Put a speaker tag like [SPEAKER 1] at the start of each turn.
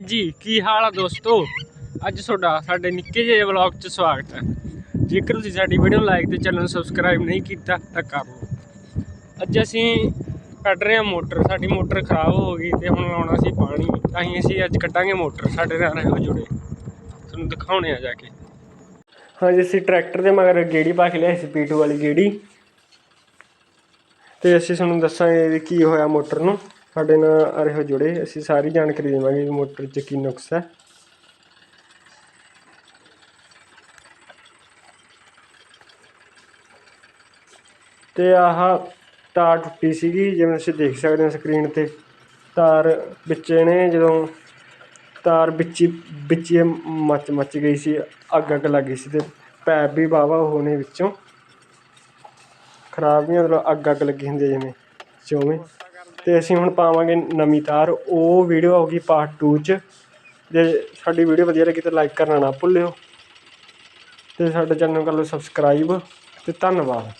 [SPEAKER 1] ਜੀ, ਕੀ ਹਾਲ ਆ ਦੋਸਤੋ? ਅੱਜ ਤੁਹਾਡਾ, ਸਾਡੇ ਨਿੱਕੇ ਜਿਹੇ ਵਲੌਗ 'ਚ ਸਵਾਗਤ ਹੈ। ਜੇਕਰ ਤੁਸੀਂ ਸਾਡੀ ਵੀਡੀਓ ਲਾਈਕ ਤੇ ਚੈਨਲ ਨੂੰ ਸਬਸਕ੍ਰਾਈਬ ਨਹੀਂ ਕੀਤਾ, ਤਾਂ ਕਰ ਲਓ। ਅੱਜ ਅਸੀਂ ਕੱਢ ਰਹੇ ਹਾਂ ਮੋਟਰ, ਸਾਡੀ ਮੋਟਰ ਖਰਾਬ ਹੋ ਗਈ ਤੇ ਹੁਣ ਆਉਣਾ ਸੀ ਪਾਣੀ। ਤਾਂ ਹੀ ਅਸੀਂ ਅੱਜ ਕੱਢਾਂਗੇ ਮੋਟਰ, ਸਾਡੇ ਨਾਲ ਰਹੋ ਜੁੜੇ। ਤੁਹਾਨੂੰ ਦਿਖਾਉਣੇ ਆ ਜਾ ਕੇ। ਹਾਂਜੀ, ਅਸੀਂ ਟਰੈਕਟਰ ਦੇ ਮਗਰ ਗੇੜੀ ਪਾ ਕੇ ਲਿਆਏ ਸੀ ਪੀਟੂ ਵਾਲੀ ਗੇੜੀ। ਤੇ ਅਸੀਂ ਤੁਹਾਨੂੰ ਦੱਸਾਂਗੇ ਵੀ ਕੀ ਹੋਇਆ ਮੋਟਰ ਨੂੰ। ਸਾਡੇ ਨਾਲ ਰਹੋ ਜੁੜੇ, ਅਸੀਂ ਸਾਰੀ ਜਾਣਕਾਰੀ ਦੇਵਾਂਗੇ ਵੀ ਮੋਟਰ 'ਚ ਕੀ ਨੁਕਸ ਹੈ। ਤੇ ਆਹ ਤਾਰ ਟੁੱਟੀ ਸੀਗੀ, ਜਿਵੇਂ ਤੁਸੀਂ ਦੇਖ ਸਕਦੇ ਹੋ ਸਕਰੀਨ ਤੇ। ਤਾਰ ਵਿੱਚ ਨੇ ਜਦੋਂ ਤਾਰ ਵਿੱਚ ਵਿੱਚ ਮੱਚ ਮੱਚ ਗਈ ਸੀ, ਅੱਗ ਅੱਗ ਲੱਗ ਗਈ ਸੀ ਤੇ ਪੈਪ ਵੀ ਵਾਹਵਾ ਹੋਣੇ ਵਿੱਚੋਂ। ਖਰਾਬ ਨਹੀਂ, ਮਤਲਬ ਅੱਗ ਅੱਗ ਲੱਗੀ ਹੁੰਦੀ ਹੈ ਜਿਵੇਂ ਚੋਵੇਂ ਅਤੇ ਅਸੀਂ ਹੁਣ ਪਾਵਾਂਗੇ ਨਵੀਂ ਤਾਰ। ਉਹ ਵੀਡੀਓ ਆਊਗੀ ਪਾਰਟ ਟੂ ਚ। ਜੇ ਸਾਡੀ ਵੀਡੀਓ ਵਧੀਆ ਲੱਗੀ ਤਾਂ ਲਾਈਕ ਕਰਨਾ ਨਾ ਭੁੱਲਿਓ। ਅਤੇ ਸਾਡੇ ਚੈਨਲ ਨੂੰ ਕਰ ਲਓ ਸਬਸਕ੍ਰਾਈਬ ਅਤੇ ਧੰਨਵਾਦ।